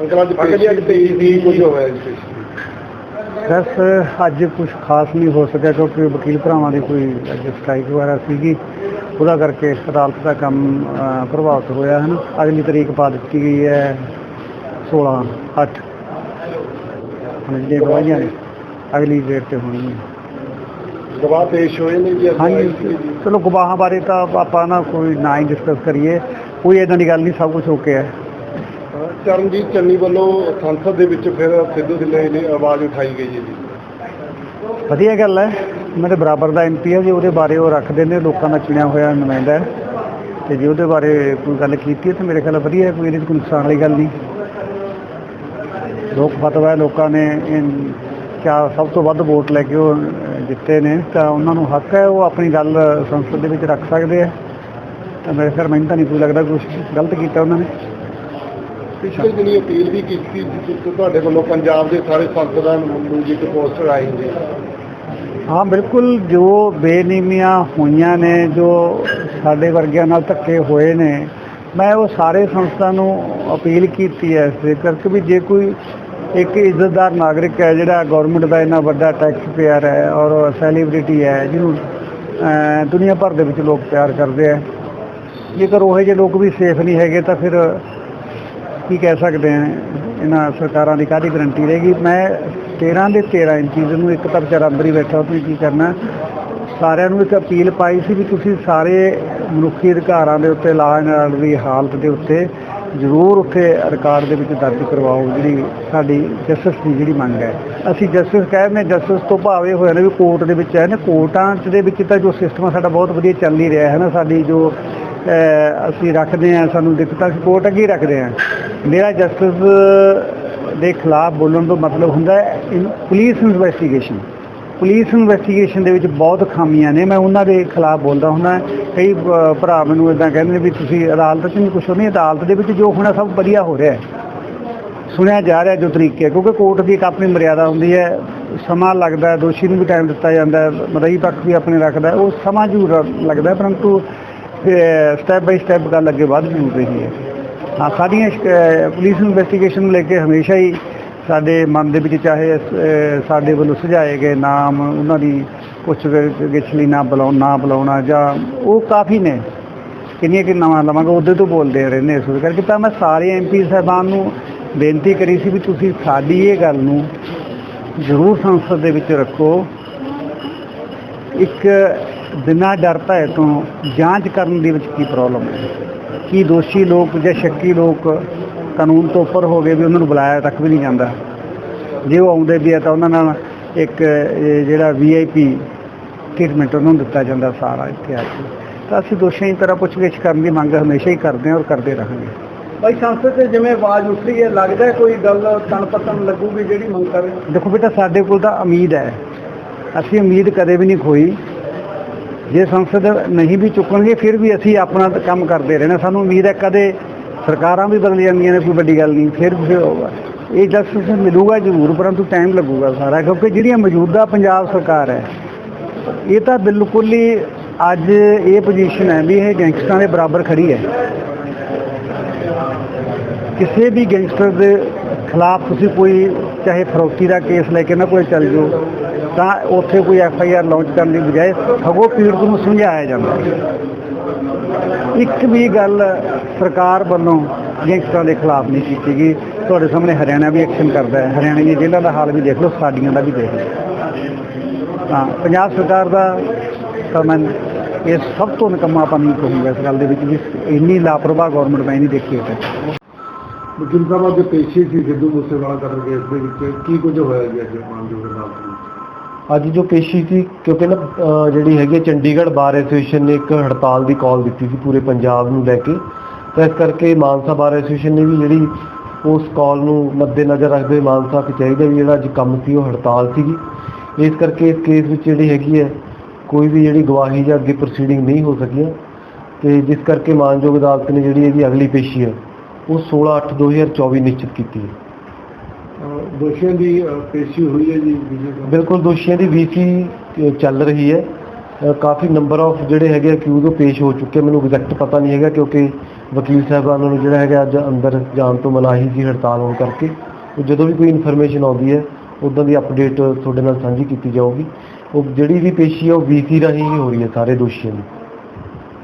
Uncle ਅੱਜ ਪੇਸ਼ੀ ਅੱਜ ਪੇਸ਼ੀ ਦੀ ਕੁਝ ਹੋਇਆ ਜੀ ਬਸ ਅੱਜ ਕੁਝ ਖਾਸ ਨਹੀਂ ਹੋ ਸਕਿਆ ਕਿਉਂਕਿ ਵਕੀਲ ਭਰਾਵਾਂ ਦੀ ਕੋਈ ਅੱਜ ਸਟ੍ਰਾਈਕ ਵਗੈਰਾ ਸੀਗੀ। ਉਹਦਾ ਕਰਕੇ ਅਦਾਲਤ ਦਾ ਕੰਮ ਪ੍ਰਭਾਵਿਤ ਹੋਇਆ ਹੈ ਨਾ? ਅਗਲੀ ਤਰੀਕ ਪਾ ਦਿੱਤੀ ਗਈ ਹੈ 16 8 ਹੁਣ ਜਿਹੜੇ ਗਵਾਹੀਆਂ ਨੇ ਅਗਲੀ ਡੇਟ ਤੇ ਹੋਣਗੀਆਂ। ਗਵਾਹ ਪੇਸ਼ ਹੋਏ ਨੇ ਜੀ ਹਾਂਜੀ ਚਲੋ ਗਵਾਹਾਂ ਬਾਰੇ ਤਾਂ ਆਪਾਂ ਨਾ ਕੋਈ ਨਾ ਹੀ ਡਿਸਕਸ ਕਰੀਏ। ਕੋਈ ਇਦਾਂ ਦੀ ਗੱਲ ਨਹੀਂ ਸਭ ਕੁਝ ਓਕੇ ਹੈ। ਚਰਨਜੀਤ ਚੰਨੀ ਵੱਲੋਂ ਸੰਸਦ ਦੇ ਵਿੱਚ ਫਿਰ ਸਿੱਧੂ ਢਿੱਲੋਂ ਦੀ ਆਵਾਜ਼ ਉਠਾਈ ਗਈ ਹੈ ਜੀ। ਵਧੀਆ ਗੱਲ ਹੈ। ਮੇਰੇ ਬਰਾਬਰ ਦਾ ਐਮਪੀ ਹੈ ਜੀ, ਉਹਦੇ ਬਾਰੇ ਉਹ ਰੱਖਦੇ ਨੇ, ਲੋਕਾਂ ਦਾ ਚੁਣਿਆ ਹੋਇਆ ਨੁਮਾਇੰਦਾ ਹੈ। ਤੇ ਜੇ ਉਹਦੇ ਬਾਰੇ ਕੋਈ ਗੱਲ ਕੀਤੀ ਹੈ ਤਾਂ ਮੇਰੇ ਖਿਆਲ ਵਧੀਆ ਕੋਈ ਇਹਦੇ ਕੋਈ ਨੁਕਸਾਨ ਵਾਲੀ ਗੱਲ ਨਹੀਂ। ਲੋਕ ਫਤਵਾ ਹੈ, ਲੋਕਾਂ ਨੇ ਇਨ- ਕਿਆ ਸਭ ਤੋਂ ਵੱਧ ਵੋਟ ਲੈ ਕੇ ਉਹ ਜਿੱਤੇ ਨੇ, ਤਾਂ ਉਹਨਾਂ ਨੂੰ ਹੱਕ ਹੈ ਉਹ ਆਪਣੀ ਗੱਲ ਸੰਸਦ ਦੇ ਵਿੱਚ ਰੱਖ ਸਕਦੇ ਆ ਤਾਂ ਮੇਰੇ ਖਿਆਲ ਮੈਨੂੰ ਤਾਂ ਨਹੀਂ ਕੋਈ ਲੱਗਦਾ ਕੁਝ ਗਲਤ ਕੀਤਾ ਉਹਨਾਂ ਨੇ। ਪਿਛਲੇ ਦਿਨੀ ਅਪੀਲ ਵੀ ਕੀਤੀ ਸੀ ਤੁਹਾਡੇ ਵੱਲੋਂ ਪੰਜਾਬ ਦੇ ਸਾਰੇ ਸੰਸਦਾਂ ਨੂੰ ਜੀ ਇੱਕ ਪੋਸਟਰ ਆਈ ਜੀ ਹਾਂ ਬਿਲਕੁਲ ਜੋ ਬੇਨੀਮੀਆਂ ਹੋਈਆਂ ਨੇ ਜੋ ਸਾਡੇ ਵਰਗਿਆਂ ਨਾਲ ਧੱਕੇ ਹੋਏ ਨੇ ਮੈਂ ਉਹ ਸਾਰੇ ਸੰਸਥਾ ਨੂੰ ਅਪੀਲ ਕੀਤੀ ਹੈ ਇਸ ਕਰਕੇ ਵੀ ਜੇ ਕੋਈ ਇੱਕ ਇੱਜ਼ਤਦਾਰ ਨਾਗਰਿਕ ਹੈ ਜਿਹੜਾ ਗਵਰਨਮੈਂਟ ਦਾ ਇੰਨਾ ਵੱਡਾ ਟੈਕਸ ਪੇਅਰ ਹੈ ਔਰ ਸੈਲੀਬ੍ਰਿਟੀ ਹੈ ਜਿਹਨੂੰ ਅਹ, ਦੁਨੀਆ ਭਰ ਦੇ ਵਿੱਚ ਲੋਕ ਪਿਆਰ ਕਰਦੇ ਆ ਜੇਕਰ ਉਹ ਜਿਹੇ ਲੋਕ ਵੀ ਸੇਫ ਨਹੀਂ ਹੈਗੇ ਤਾਂ ਫਿਰ ਕੀ ਕਹਿ ਸਕਦੇ ਹਾਂ ਇਹਨਾਂ ਸਰਕਾਰਾਂ ਦੀ ਕਾਹਦੀ ਗਰੰਟੀ ਰਹੇਗੀ? ਮੈਂ 13 ਦੇ 13 ਇੰਚੀਜ਼ ਨੂੰ ਇੱਕ ਤਾਂ ਵਿਚਾਰਾ ਅੰਦਰ ਹੀ ਬੈਠਾ ਤੁਸੀਂ ਕੀ ਕਰਨਾ? ਸਾਰਿਆਂ ਨੂੰ ਇੱਕ ਅਪੀਲ ਪਾਈ ਸੀ ਵੀ ਤੁਸੀਂ ਸਾਰੇ ਮਨੁੱਖੀ ਅਧਿਕਾਰਾਂ ਦੇ ਉੱਤੇ ਲਾਅ ਐਂਡ ਆਰਡਰ ਦੀ ਹਾਲਤ ਦੇ ਉੱਤੇ ਜ਼ਰੂਰ ਉੱਥੇ ਰਿਕਾਰਡ ਦੇ ਵਿੱਚ ਦਰਜ ਕਰਵਾਓ, ਜਿਹੜੀ ਸਾਡੀ ਜਸਟਿਸ ਦੀ ਜਿਹੜੀ ਮੰਗ ਹੈ। ਅਸੀਂ ਜਸਟਿਸ ਕਹਿੰਦੇ ਜਸਟਿਸ ਤੋਂ ਭਾਵੇਂ ਹੋਇਆ ਨੇ ਵੀ ਕੋਰਟ ਦੇ ਵਿੱਚ ਹੈ ਨਾ ਕੋਰਟਾਂ ਦੇ ਵਿੱਚ ਤਾਂ ਜੋ ਸਿਸਟਮ ਸਾਡਾ ਬਹੁਤ ਵਧੀਆ ਚੱਲ ਹੀ ਰਿਹਾ ਹੈ ਨਾ, ਸਾਡੀ ਜੋ ਅਸੀਂ ਰੱਖਦੇ ਹਾਂ, ਸਾਨੂੰ ਦਿੱਕਤਾਂ, ਅਸੀਂ ਕੋਰਟ ਅੱਗੇ ਰੱਖਦੇ ਹਾਂ। ਮੇਰਾ ਜਸਟਿਸ ਦੇ ਖਿਲਾਫ ਬੋਲਣ ਤੋਂ ਮਤਲਬ ਹੁੰਦਾ ਹੈ ਪੁਲਿਸ ਇਨਵੈਸਟੀਗੇਸ਼ਨ। ਪੁਲਿਸ ਇਨਵੈਸਟੀਗੇਸ਼ਨ ਦੇ ਵਿੱਚ ਬਹੁਤ ਖਾਮੀਆਂ ਨੇ। ਮੈਂ ਉਹਨਾਂ ਦੇ ਖਿਲਾਫ ਬੋਲਦਾ ਹੁੰਦਾ ਕਈ ਭਰਾ ਮੈਨੂੰ ਇਦਾਂ ਕਹਿੰਦੇ ਨੇ ਵੀ ਤੁਸੀਂ ਅਦਾਲਤ 'ਚ ਨਹੀਂ ਕੁਛ ਨਹੀਂ, ਅਦਾਲਤ ਦੇ ਵਿੱਚ ਜੋ ਹੋਣਾ ਸਭ ਵਧੀਆ ਹੋ ਰਿਹਾ ਹੈ। ਸੁਣਿਆ ਜਾ ਰਿਹਾ ਜੋ ਤਰੀਕੇ ਕਿਉਂਕਿ ਕੋਰਟ ਦੀ ਇੱਕ ਆਪਣੀ ਮਰਿਆਦਾ ਹੁੰਦੀ ਹੈ। ਸਮਾਂ ਲੱਗਦਾ ਹੈ, ਦੋਸ਼ੀ ਨੂੰ ਵੀ ਟਾਈਮ ਦਿੱਤਾ ਜਾਂਦਾ ਹੈ। ਮਦਈ ਪੱਖ ਵੀ ਆਪਣੇ ਰੱਖਦਾ ਉਹ ਸਮਾਂ ਜ਼ਰੂਰ ਲੱਗਦਾ ਪਰੰਤੂ ਸਟੈਪ ਬਾਈ ਸਟੈਪ ਗੱਲ ਅੱਗੇ ਵੱਧ ਜ਼ਰੂਰ ਰਹੀ ਹੈ। ਹਾਂ, ਸਾਡੀਆਂ ਪੁਲਿਸ ਇਨਵੈਸਟੀਗੇਸ਼ਨ ਨੂੰ ਲੈ ਕੇ ਹਮੇਸ਼ਾ ਹੀ ਸਾਡੇ ਮਨ ਦੇ ਵਿੱਚ ਚਾਹੇ ਸਾਡੇ ਵੱਲੋਂ ਸੁਝਾਏ ਗਏ ਨਾਮ, ਉਹਨਾਂ ਦੀ ਕੁਛ ਗਿੱਛ ਲਈ ਨਾ ਬੁਲਾਉ, ਨਾ ਬੁਲਾਉਣਾ ਜਾਂ ਉਹ ਕਾਫੀ ਨੇ। ਕਿੰਨੀਆਂ ਕਿ ਨਵਾਂ ਲਵਾਂਗਾ, ਉਹਦੇ ਤੋਂ ਬੋਲਦੇ ਰਹਿੰਦੇ ਇਸ ਕਰਕੇ ਤਾਂ ਮੈਂ ਸਾਰੇ ਐਮਪੀ ਸਾਹਿਬਾਨ ਨੂੰ ਬੇਨਤੀ ਕਰੀ ਸੀ ਵੀ ਤੁਸੀਂ ਸਾਡੀ ਇਹ ਗੱਲ ਨੂੰ ਜ਼ਰੂਰ ਸੰਸਦ ਦੇ ਵਿੱਚ ਰੱਖੋ। ਇੱਕ ਬਿਨਾਂ ਡਰ ਭੈ ਤੋਂ ਜਾਂਚ ਕਰਨ ਦੇ ਵਿੱਚ ਕੀ ਪ੍ਰੋਬਲਮ ਹੈ? ਕੀ ਦੋਸ਼ੀ ਲੋਕ ਜਾਂ ਸ਼ੱਕੀ ਲੋਕ ਕਾਨੂੰਨ ਤੋਂ ਉੱਪਰ ਹੋ ਗਏ ਵੀ ਉਹਨਾਂ ਨੂੰ ਬੁਲਾਇਆ ਤੱਕ ਵੀ ਨਹੀਂ ਜਾਂਦਾ? ਜੇ ਉਹ ਆਉਂਦੇ ਵੀ ਆ ਤਾਂ ਉਹਨਾਂ ਨਾਲ ਇੱਕ ਜਿਹੜਾ ਵੀਆਈਪੀ ਟ੍ਰੀਟਮੈਂਟ ਉਹਨਾਂ ਨੂੰ ਦਿੱਤਾ ਜਾਂਦਾ ਸਾਰਾ ਇੱਥੇ ਆ ਕੇ। ਤਾਂ ਅਸੀਂ ਦੋਸ਼ੀਆਂ ਦੀ ਤਰ੍ਹਾਂ ਪੁੱਛਗਿੱਛ ਕਰਨ ਦੀ ਮੰਗ ਹਮੇਸ਼ਾ ਹੀ ਕਰਦੇ ਹਾਂ ਔਰ ਕਰਦੇ ਰਹਾਂਗੇ। ਭਾਈ ਸੰਸਦ ਤੇ ਜਿਵੇਂ ਆਵਾਜ਼ ਉੱਠ ਰਹੀ ਹੈ ਲੱਗਦਾ ਕੋਈ ਗੱਲ ਤਣ ਪਤਨ ਲੱਗੂਗੀ ਜਿਹੜੀ ਮੰਗ ਕਰ ਰਹੇ ਦੇਖੋ ਬੇਟਾ ਸਾਡੇ ਕੋਲ ਤਾਂ ਉਮੀਦ ਹੈ। ਅਸੀਂ ਉਮੀਦ ਕਦੇ ਵੀ ਨਹੀਂ ਖੋਈ। ਜੇ ਸੰਸਦ ਨਹੀਂ ਵੀ ਚੁੱਕਣਗੇ, ਫਿਰ ਵੀ ਅਸੀਂ ਆਪਣਾ ਕੰਮ ਕਰਦੇ ਰਹਿਣਾ। ਸਾਨੂੰ ਉਮੀਦ ਹੈ ਕਦੇ ਸਰਕਾਰਾਂ ਵੀ ਬਦਲ ਜਾਂਦੀਆਂ ਨੇ, ਕੋਈ ਵੱਡੀ ਗੱਲ ਨਹੀਂ, ਫਿਰ ਫਿਰ ਹੋਊਗਾ ਇਹ ਜਸਟਿਸ ਮਿਲੂਗਾ ਜ਼ਰੂਰ, ਪਰੰਤੂ ਟਾਈਮ ਲੱਗੂਗਾ ਸਾਰਾ, ਕਿਉਂਕਿ ਜਿਹੜੀਆਂ ਮੌਜੂਦਾ ਪੰਜਾਬ ਸਰਕਾਰ ਹੈ, ਇਹ ਤਾਂ ਬਿਲਕੁਲ ਹੀ ਅੱਜ ਇਹ ਪੋਜੀਸ਼ਨ ਹੈ ਵੀ ਇਹ ਗੈਂਗਸਟਰਾਂ ਦੇ ਬਰਾਬਰ ਖੜੀ ਹੈ। ਕਿਸੇ ਵੀ ਗੈਂਗਸਟਰ ਦੇ ਖਿਲਾਫ ਤੁਸੀਂ ਕੋਈ, ਚਾਹੇ ਫਰੋਤੀ ਦਾ ਕੇਸ ਲੈ ਕੇ ਨਾ ਕੋਈ ਚੱਲ ਜਾਓ ਤਾਂ ਉੱਥੇ ਕੋਈ ਐਫ ਆਈ ਆਰ ਲਾਂਚ ਕਰਨ ਦੀ ਬਜਾਏ ਸਗੋਂ ਪੀੜਤ ਨੂੰ ਸਮਝਾਇਆ ਜਾਂਦਾ ਇੱਕ ਵੀ ਗੱਲ ਸਰਕਾਰ ਵੱਲੋਂ ਗੈਂਗਸਟਰਾਂ ਦੇ ਖਿਲਾਫ ਨਹੀਂ ਕੀਤੀ ਗਈ। ਤੁਹਾਡੇ ਸਾਹਮਣੇ ਹਰਿਆਣਾ ਵੀ ਐਕਸ਼ਨ ਕਰਦਾ ਹੈ। ਹਰਿਆਣਾ ਦੀਆਂ ਜੇਲ੍ਹਾਂ ਦਾ ਹਾਲ ਵੀ ਦੇਖ ਲਓ, ਸਾਡੀਆਂ ਦਾ ਵੀ ਦੇਖ ਲਓ। ਤਾਂ ਪੰਜਾਬ ਸਰਕਾਰ ਦਾ ਤਾਂ ਮੈਂ ਇਹ ਸਭ ਤੋਂ ਨਿਕੰਮਾਪਨ ਨਹੀਂ ਕਹੂੰਗਾ ਇਸ ਗੱਲ ਦੇ ਵਿੱਚ ਵੀ ਇੰਨੀ ਲਾਪਰਵਾਹ ਗਵਰਨਮੈਂਟ ਮੈਂ ਨਹੀਂ ਦੇਖੀ ਹੈ ਵਕੀਲ ਸਾਹਿਬ ਅੱਜ ਪੇਸ਼ੀ ਸੀ ਸਿੱਧੂ ਮੂਸੇਵਾਲਾ ਕਤਲ ਕੇਸ ਦੇ ਵਿੱਚ। ਕੀ ਕੁਝ ਹੋਇਆ ਜੀ ਅੱਜ ਮਾਨਯੋਗ ਅਦਾਲਤ ਅੱਜ ਜੋ ਪੇਸ਼ੀ ਸੀ, ਕਿਉਂਕਿ ਨਾ, ਅਹ, ਜਿਹੜੀ ਹੈਗੀ ਹੈ ਚੰਡੀਗੜ੍ਹ ਬਾਰ ਐਸੋਸੀਏਸ਼ਨ ਨੇ ਇੱਕ ਹੜਤਾਲ ਦੀ ਕਾਲ ਦਿੱਤੀ ਸੀ ਪੂਰੇ ਪੰਜਾਬ ਨੂੰ ਲੈ ਕੇ। ਤਾਂ ਇਸ ਕਰਕੇ ਮਾਨਸਾ ਬਾਰ ਐਸੋਸੀਏਸ਼ਨ ਨੇ ਵੀ ਜਿਹੜੀ ਉਸ ਕਾਲ ਨੂੰ ਮੱਦੇਨਜ਼ਰ ਰੱਖਦੇ ਹੋਏ ਮਾਨਸਾ ਕਚਹਿਰੀ ਦਾ ਵੀ ਜਿਹੜਾ ਅੱਜ ਕੰਮ ਸੀ ਉਹ ਹੜਤਾਲ ਸੀਗੀ। ਇਸ ਕਰਕੇ ਇਸ ਕੇਸ ਵਿੱਚ ਜਿਹੜੀ ਹੈਗੀ ਹੈ, ਕੋਈ ਵੀ ਜਿਹੜੀ ਗਵਾਹੀ ਜਾਂ ਅੱਗੇ ਪ੍ਰੋਸੀਡਿੰਗ ਨਹੀਂ ਹੋ ਸਕੀਆਂ ਤੇ ਜਿਸ ਕਰਕੇ ਮਾਨਯੋਗ ਅਦਾਲਤ ਨੇ ਜਿਹੜੀ ਇਹਦੀ ਅਗਲੀ ਪੇਸ਼ੀ ਹੈ, ਉਹ 16/8/2024 ਨਿਸ਼ਚਿਤ ਕੀਤੀ ਹੈ। ਦੋਸ਼ੀਆਂ ਦੀ, ਅਹ, ਪੇਸ਼ੀ ਹੋਈ ਹੈ ਜੀ ਬਿਲਕੁਲ, ਦੋਸ਼ੀਆਂ ਦੀ ਵੀਸੀ ਚੱਲ ਰਹੀ ਹੈ। ਕਾਫੀ ਨੰਬਰ ਆਫ ਜਿਹੜੇ ਹੈਗੇ ਅਕਿਊਜ਼ ਉਹ ਪੇਸ਼ ਹੋ ਚੁੱਕੇ ਮੈਨੂੰ ਐਗਜ਼ੈਕਟ ਪਤਾ ਨਹੀਂ ਹੈਗਾ ਕਿਉਂਕਿ ਵਕੀਲ ਸਾਹਿਬਾਨਾਂ ਨੂੰ ਜਿਹੜਾ ਹੈਗਾ ਅੱਜ ਅੰਦਰ ਜਾਣ ਤੋਂ ਮਨਾਹੀ ਸੀ ਹੜਤਾਲ ਹੋਣ ਕਰਕੇ। ਉਹ ਜਦੋਂ ਵੀ ਕੋਈ ਇਨਫੋਰਮੇਸ਼ਨ ਆਉਂਦੀ ਹੈ ਉਦਾਂ ਦੀ ਅਪਡੇਟ ਤੁਹਾਡੇ ਨਾਲ ਸਾਂਝੀ ਕੀਤੀ ਜਾਊਗੀ। ਉਹ ਜਿਹੜੀ ਵੀ ਪੇਸ਼ੀ ਹੈ ਉਹ ਵੀਸੀ ਰਾਹੀਂ ਹੀ ਹੋ ਰਹੀ ਹੈ ਸਾਰੇ ਦੋਸ਼ੀਆਂ ਦੀ।